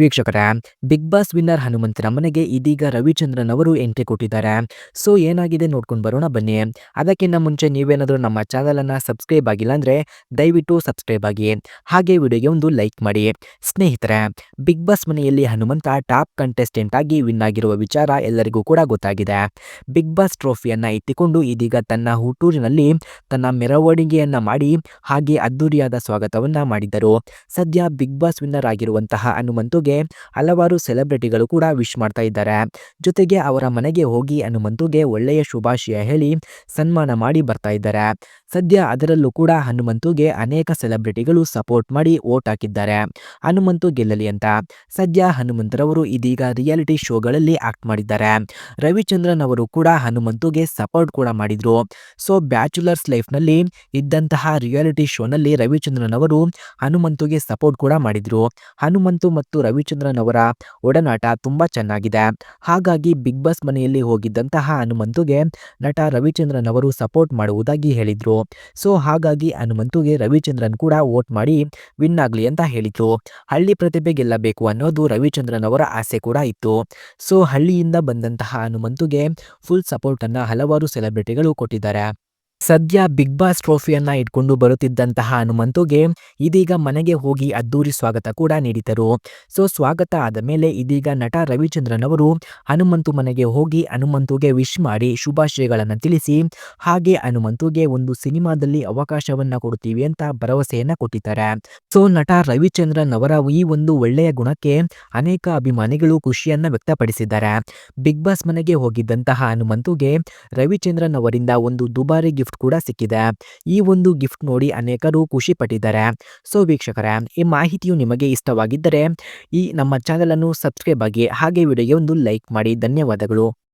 ವೀಕ್ಷಕರೇ big boss winner ಹನುಮಂತನ ಮನೆಗೆ ಇದೀಗ ರವಿಚಂದ್ರನ್ ಅವರು ಎಂಟ್ರಿ ಕೊಟ್ಟಿದ್ದಾರೆ. ಸೊ ಏನಾಗಿದೆ ನೋಡ್ಕೊಂಡು ಬರೋಣ ಬನ್ನಿ. ಅದಕ್ಕಿಂತ ಮುಂಚೆ ನೀವೇನಾದರೂ ನಮ್ಮ ಚಾನಲನ್ನು ಸಬ್ಸ್ಕ್ರೈಬ್ ಆಗಿಲ್ಲ ಅಂದರೆ ದಯವಿಟ್ಟು ಸಬ್ಸ್ಕ್ರೈಬ್ ಆಗಿ. ಹಾಗೆ ವಿಡಿಯೋಗೆ ಒಂದು ಲೈಕ್ ಮಾಡಿ. ಸ್ನೇಹಿತರೆ ಬಿಗ್ ಬಾಸ್ ಮನೆಯಲ್ಲಿ ಹನುಮಂತ ಟಾಪ್ ಕಂಟೆಸ್ಟೆಂಟ್ ಆಗಿ ವಿನ್ ಆಗಿರುವ ವಿಚಾರ ಎಲ್ಲರಿಗೂ ಕೂಡ ಗೊತ್ತಾಗಿದೆ. ಬಿಗ್ ಬಾಸ್ ಟ್ರೋಫಿಯನ್ನ ಎತ್ತಿಕೊಂಡು ಇದೀಗ ತನ್ನ ಹುಟ್ಟೂರಿನಲ್ಲಿ ತನ್ನ ಮೆರವಣಿಗೆಯನ್ನು ಮಾಡಿ ಹಾಗೆ ಅದ್ದೂರಿಯಾದ ಸ್ವಾಗತವನ್ನ ಮಾಡಿದ್ದರು. ಸದ್ಯ ಬಿಗ್ ಬಾಸ್ ವಿನ್ನರ್ ಆಗಿರುವಂತಹ ಹನುಮಂತುಗೆ ಹಲವಾರು ಸೆಲೆಬ್ರಿಟಿಗಳು ಕೂಡ ವಿಶ್ ಮಾಡ್ತಾ ಇದ್ದಾರೆ. ಜೊತೆಗೆ ಅವರ ಮನೆಗೆ ಹೋಗಿ ಹನುಮಂತುಗೆ ಒಳ್ಳೆಯ ಶುಭಾಶಯ ಹೇಳಿ ಸನ್ಮಾನ ಮಾಡಿ ಬರ್ತಾ ಇದ್ದಾರೆ. ಸದ್ಯ ಅದರಲ್ಲೂ ಕೂಡ ಹನುಮಂತುಗೆ ಅನೇಕ ಸೆಲೆಬ್ರಿಟಿಗಳು ಸಪೋರ್ಟ್ ಮಾಡಿ ಓಟ್ ಹಾಕಿದ್ದಾರೆ. ಹನುಮಂತು ಗೆಲ್ಲಲಿ ಅಂತ. ಸದ್ಯ ಹನುಮಂತರವರು ಇದೀಗ ರಿಯಾಲಿಟಿ ಶೋಗಳಲ್ಲಿ ಆಕ್ಟ್ ಮಾಡಿದ್ದಾರೆ. ರವಿಚಂದ್ರನ್ ಅವರು ಕೂಡ ಹನುಮಂತುಗೆ ಸಪೋರ್ಟ್ ಕೂಡ ಮಾಡಿದ್ರು. ಸೊ, ಬ್ಯಾಚುಲರ್ಸ್ ಲೈಫ್ನಲ್ಲಿ ಇದ್ದಂತಹ ರಿಯಾಲಿಟಿ ಶೋನಲ್ಲಿ ರವಿಚಂದ್ರನ್ ಅವರು ಹನುಮಂತುಗೆ ಸಪೋರ್ಟ್ ಕೂಡ ಮಾಡಿದ್ರು. ಹನುಮಂತು ಮತ್ತು ರವಿಚಂದ್ರನ್ ಅವರ ಒಡನಾಟ ತುಂಬಾ ಚೆನ್ನಾಗಿದೆ. ಹಾಗಾಗಿ ಬಿಗ್ ಬಾಸ್ ಮನೆಯಲ್ಲಿ ಹೋಗಿದ್ದಂತಹ ಹನುಮಂತುಗೆ ನಟ ರವಿಚಂದ್ರನ್ ಅವರು ಸಪೋರ್ಟ್ ಮಾಡುವುದಾಗಿ ಹೇಳಿದರು. ಸೊ, ಹಾಗಾಗಿ ಹನುಮಂತುಗೆ ರವಿಚಂದ್ರನ್ ಕೂಡ ವೋಟ್ ಮಾಡಿ ವಿನ್ ಆಗಲಿ ಅಂತ ಹೇಳಿದರು. ಹಳ್ಳಿ ಪ್ರತಿಭೆ ಗೆಲ್ಲಬೇಕು ಅನ್ನೋದು ರವಿಚಂದ್ರನ್ ಅವರ ಆಸೆ ಕೂಡ ಇತ್ತು. ಸೊ, ಹಳ್ಳಿಯಿಂದ ಬಂದಂತಹ ಹನುಮಂತುಗೆ ಫುಲ್ ಸಪೋರ್ಟ್ ಅನ್ನ ಹಲವಾರು ಸೆಲೆಬ್ರಿಟಿಗಳು ಕೊಟ್ಟಿದ್ದಾರೆ. ಸದ್ಯ ಬಿಗ್ ಬಾಸ್ ಟ್ರೋಫಿಯನ್ನ ಇಟ್ಕೊಂಡು ಬರುತ್ತಿದ್ದಂತಹ ಹನುಮಂತುಗೆ ಇದೀಗ ಮನೆಗೆ ಹೋಗಿ ಅದ್ದೂರಿ ಸ್ವಾಗತ ಕೂಡ ನೀಡಿದರು ಸೊ, ಸ್ವಾಗತ ಆದ ಮೇಲೆ ಇದೀಗ ನಟ ರವಿಚಂದ್ರನ್ ಅವರು ಹನುಮಂತು ಮನೆಗೆ ಹೋಗಿ ಹನುಮಂತುಗೆ ವಿಶ್ ಮಾಡಿ ಶುಭಾಶಯಗಳನ್ನು ತಿಳಿಸಿ, ಹಾಗೆ ಹನುಮಂತುಗೆ ಒಂದು ಸಿನಿಮಾದಲ್ಲಿ ಅವಕಾಶವನ್ನ ಕೊಡುತ್ತೀವಿ ಅಂತ ಭರವಸೆಯನ್ನ ಕೊಟ್ಟಿದ್ದಾರೆ. ಸೊ, ನಟ ರವಿಚಂದ್ರನ್ ಅವರ ಈ ಒಂದು ಒಳ್ಳೆಯ ಗುಣಕ್ಕೆ ಅನೇಕ ಅಭಿಮಾನಿಗಳು ಖುಷಿಯನ್ನ ವ್ಯಕ್ತಪಡಿಸಿದ್ದಾರೆ. ಬಿಗ್ ಬಾಸ್ ಮನೆಗೆ ಹೋಗಿದ್ದಂತಹ ಹನುಮಂತುಗೆ ರವಿಚಂದ್ರನ್ ಅವರಿಂದ ಒಂದು ದುಬಾರಿ ಗಿಫ್ಟ್ ಕೂಡ ಸಿಕ್ಕಿದೆ. ಈ ಒಂದು ಗಿಫ್ಟ್ ನೋಡಿ ಅನೇಕರು ಖುಷಿ ಪಟ್ಟಿದ್ದಾರೆ. ಸೊ ವೀಕ್ಷಕರೇ, ಈ ಮಾಹಿತಿಯು ನಿಮಗೆ ಇಷ್ಟವಾಗಿದ್ದರೆ ಈ ನಮ್ಮ ಚಾನಲನ್ನು ಸಬ್ಸ್ಕ್ರೈಬ್ ಆಗಿ ಹಾಗೆ ವಿಡಿಯೋಗೆ ಒಂದು ಲೈಕ್ ಮಾಡಿ. ಧನ್ಯವಾದಗಳು.